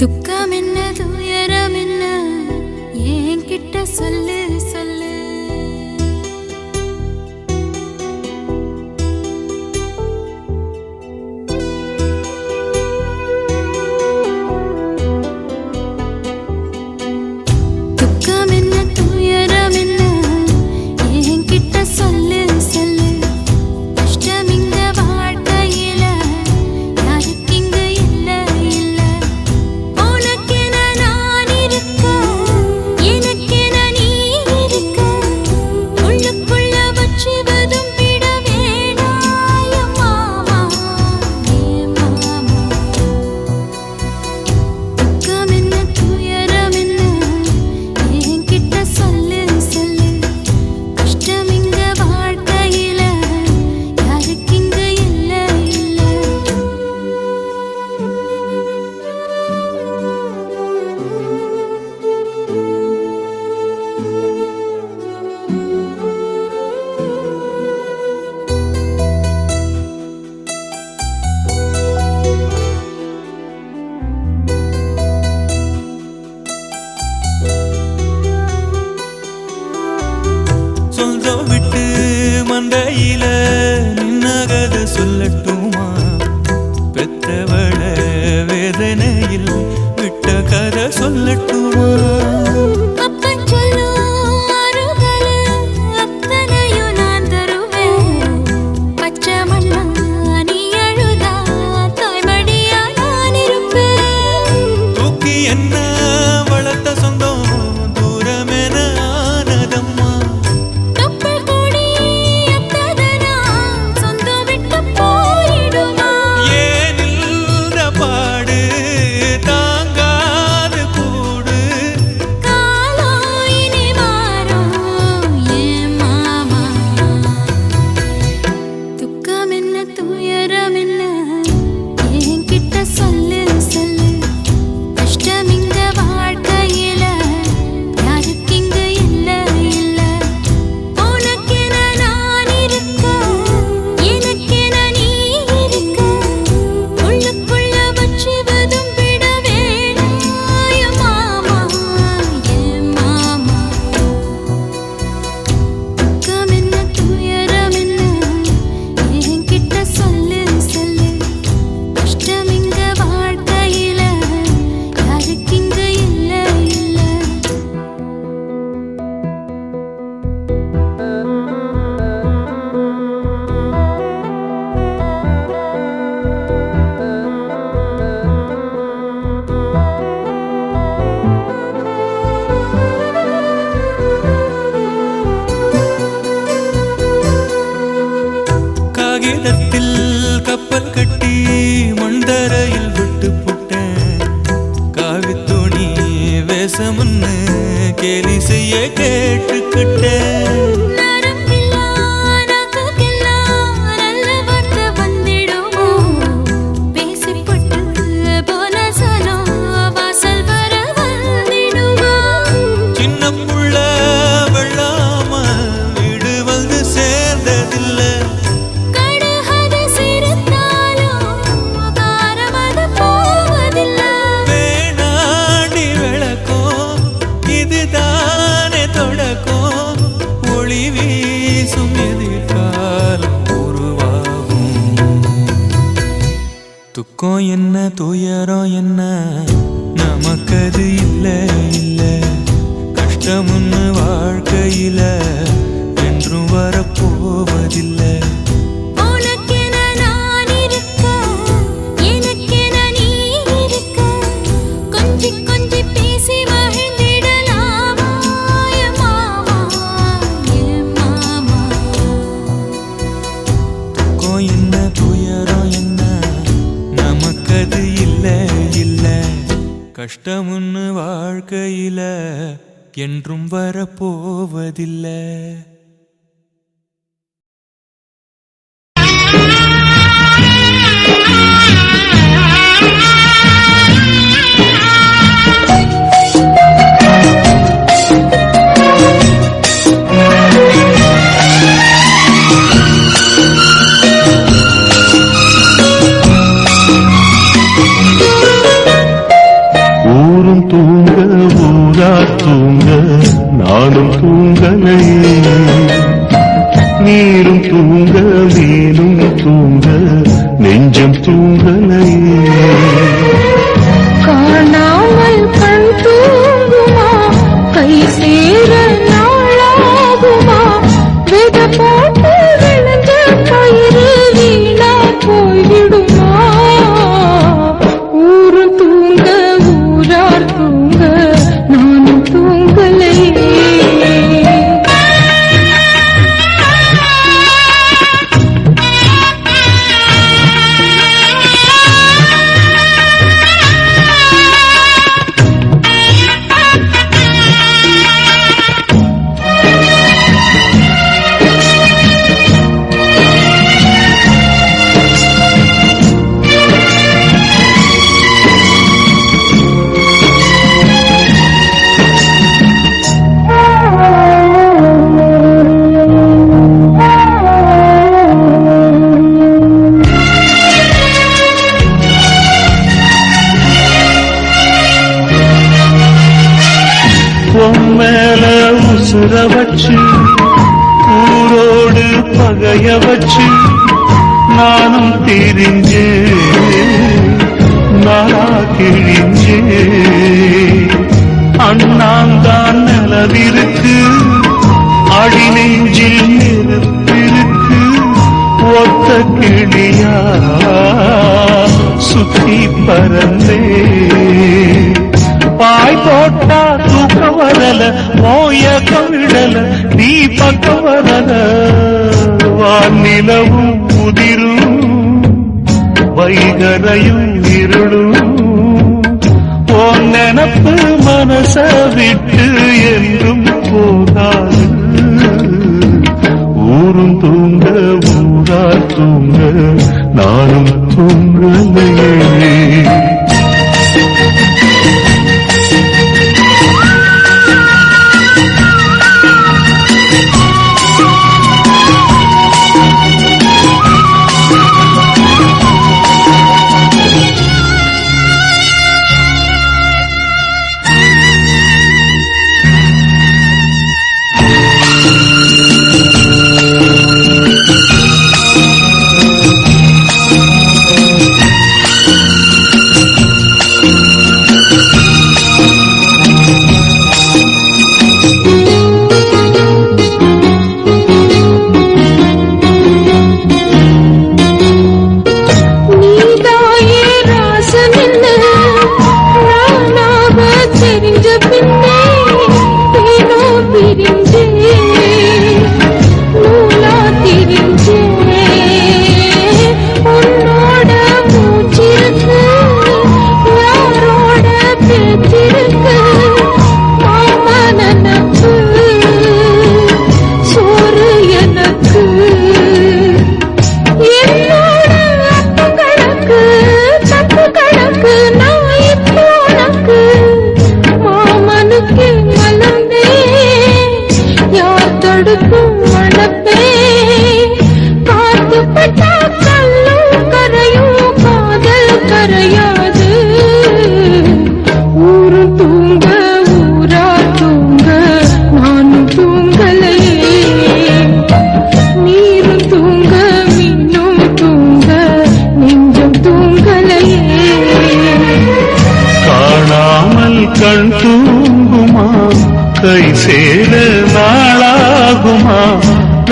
துக்கம் என்ன துயரம் என்ன ஏன் கிட்ட சொல்லு. சொல்லட்டும் கீதத்தில் கப்பல் கட்டி மண்தரையில் விட்டு புட்ட காவித்துணி வேசமுன்னு கேலி செய்ய கேட்டுக்கிட்டேன். То твоя வாழ்க்கையில என்றும் வரப்போவதில்லை. பகைய வச்சு நானும் தெரிஞ்சு நாளா கிழிஞ்சு அண்ணாந்தான் நிலவிருக்கு அடி நெஞ்சில் நெருப்பிருக்கு ஒத்த கிளியா சுத்தி பறந்தே பாய் போட்டா தூக்கம் வரல மோய கவிடல நீ பக்கம் வரல. வானிலவும் உதிரும் வைகரையும் இருளும். உன் நினப்பு மனச விட்டு என்றும் போகாது. ஊரும் தூங்க ஊரா தூங்க நான்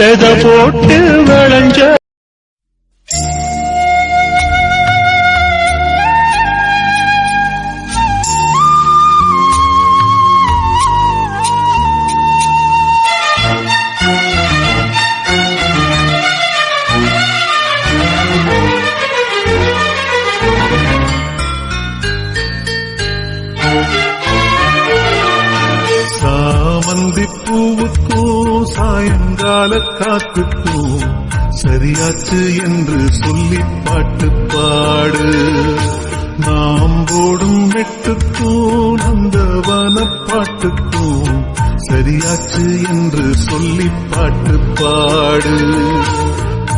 வெத போட்டு வந்த வனப்பாட்டுக்கும் சரியாச்சு என்று சொல்லி பாட்டு பாடு.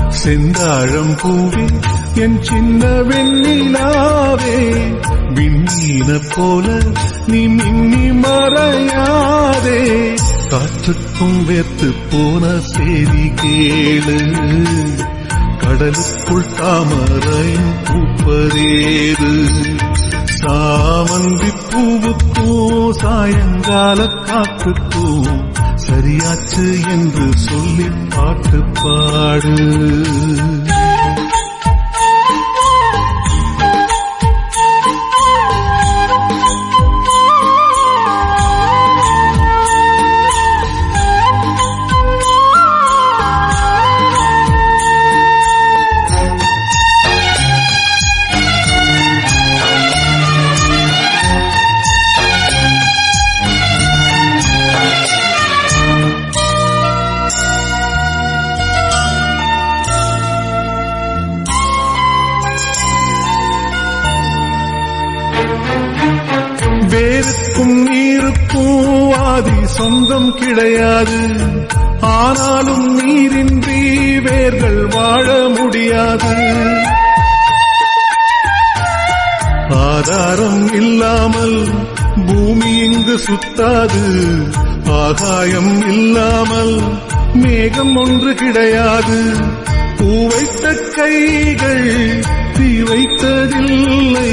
செந்தாழம் பூவே என் சின்ன வெண்ணிலாவே விண்ணி போல நீ மின்னி மறையாதே. காற்றுக்கும் வேத்து போன செய்தி கேளு. கடலுக்குள் தாமரையும் பூப்பதேது? சாமந்தி பூவுக்கும் சாயங்கால காத்துக்கும் சரியாச்சு என்று சொல்லி பாட்டு பாடு. வேருக்கும் நீருக்கும் ஆதி சொந்தம் கிடையாது. ஆனாலும் நீரின்றி வேர்கள் வாழ முடியாது. ஆதாரம் இல்லாமல் பூமி இங்கு சுத்தாது. ஆகாயம் இல்லாமல் மேகம் ஒன்று கிடையாது. பூ வைத்த கைகள் தீ வைத்ததில்லை.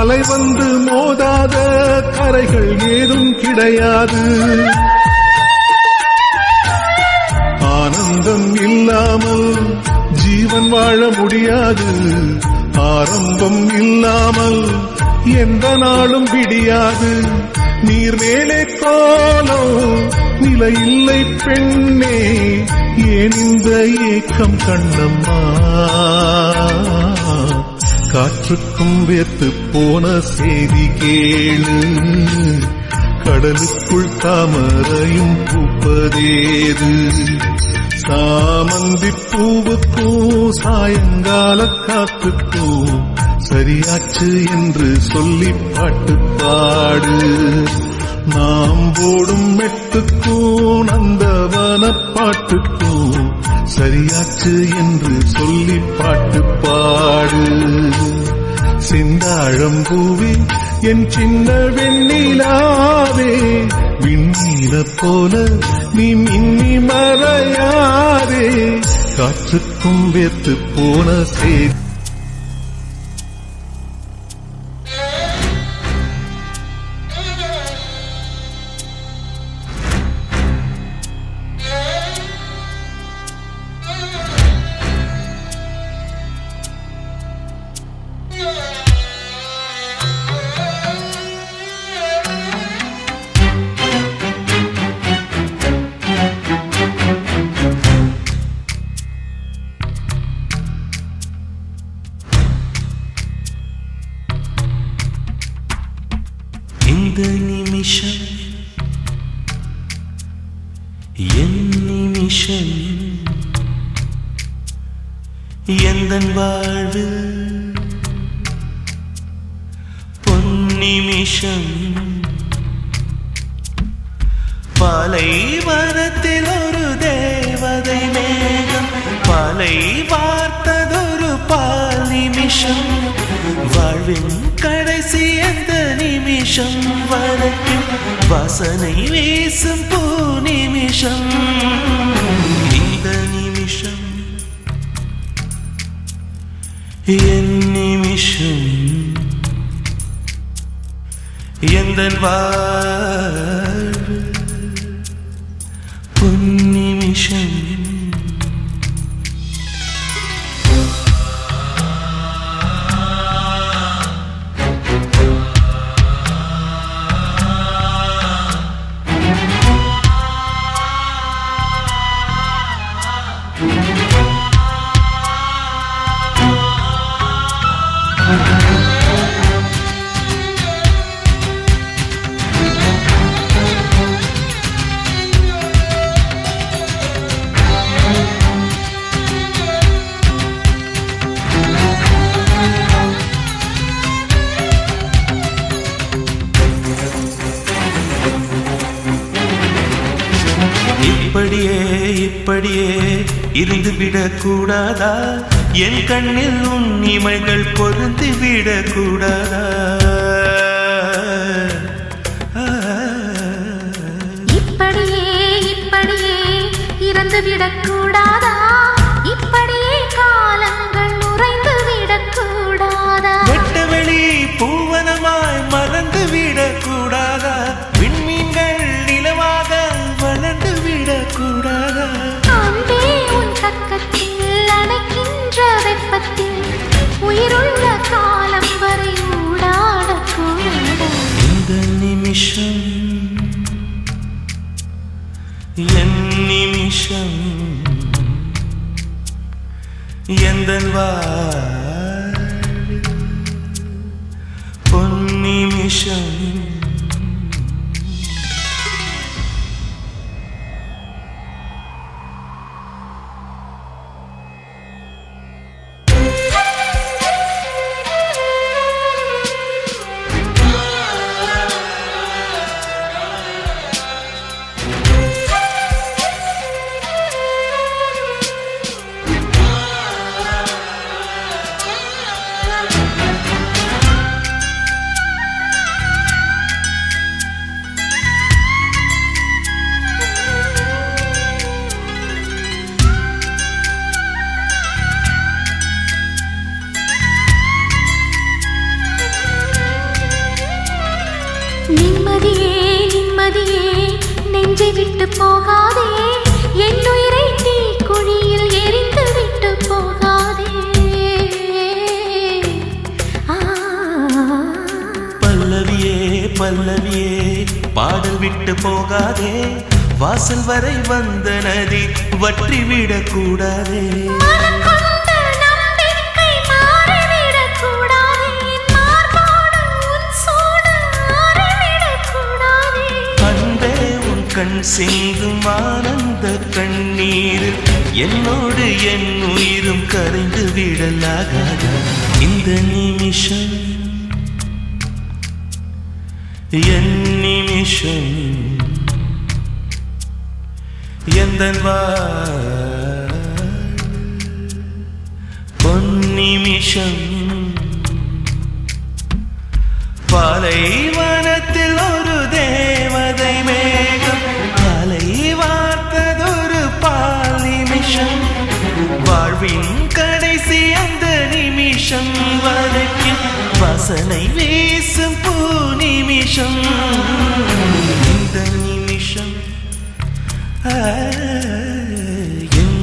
அலை வந்து மோதாத கரைகள் ஏதும் கிடையாது. ஆனந்தம் இல்லாமல் ஜீவன் வாழ முடியாது. ஆரம்பம் இல்லாமல் எந்த நாளும் விடியாது. நீர் மேலே காலோ நிலை இல்லை பெண்ணே ஏன் இந்த ஏக்கம் கண்ணம்மா? காற்றுக்கும் வேத்து போன செய்தி கேளு. கடலுக்குள் தாமரையும் பூப்பதேது. சாமந்தி பூவுக்கும் சாயங்கால காத்துக்கும் சரியாச்சு என்று சொல்லி பாட்டு பாடு. நாம் போடும் மெட்டுக்கும் நந்தவன பாட்டுக்கும் சரியாச்சு என்று சொல்லி பாட்டு பாடு. சிந்தாழம் பூவி என் சின்ன வெண்ணிலாவே விண்ணீல போல நீ மின்னி மறையாதே காற்றுக்கும் வேத்து போன சேதி நிமிஷம். வாழ்வின் கடைசி அந்த நிமிஷம் வரைக்கும் வாசனை வீசும் பூ நிமிஷம். இந்த நிமிஷம் என் நிமிஷம். எந்த வா இப்படியே இப்படியே இருந்து விடக்கூடாதா? என் கண்ணில் உன் இமைகள் பொருந்து விடக்கூடாதா? இப்படியே இப்படியே இறந்து விடக்கூடாதா? பாடல் விட்டு போகாதே வாசல் வரை வந்த நதி வற்றி விடக்கூடாதே மனம் கொண்ட நம்பிக்கை மாறிவிடக்கூடாதே. என் மார்போடு உன் சூடு ஆறிவிடக்கூடாதே. அன்பே உன் கண் சிந்தும் ஆனந்த கண்ணீரில் என்னோடு என் உயிரும் கரைந்து விடலாகாதா இந்த நிமிஷம் என் நிமிஷம் எந்த பொன் பாலைவனத்தில் ஒரு தேவதை மேகம். காலை வார்த்ததொரு பால் நிமிஷம் வாழ்வின் கடைசி அந்த நிமிஷம் வரைக்கும். வசனை வீசும் பூ நிமிஷம் இந்த நிமிஷம் ஆ, என்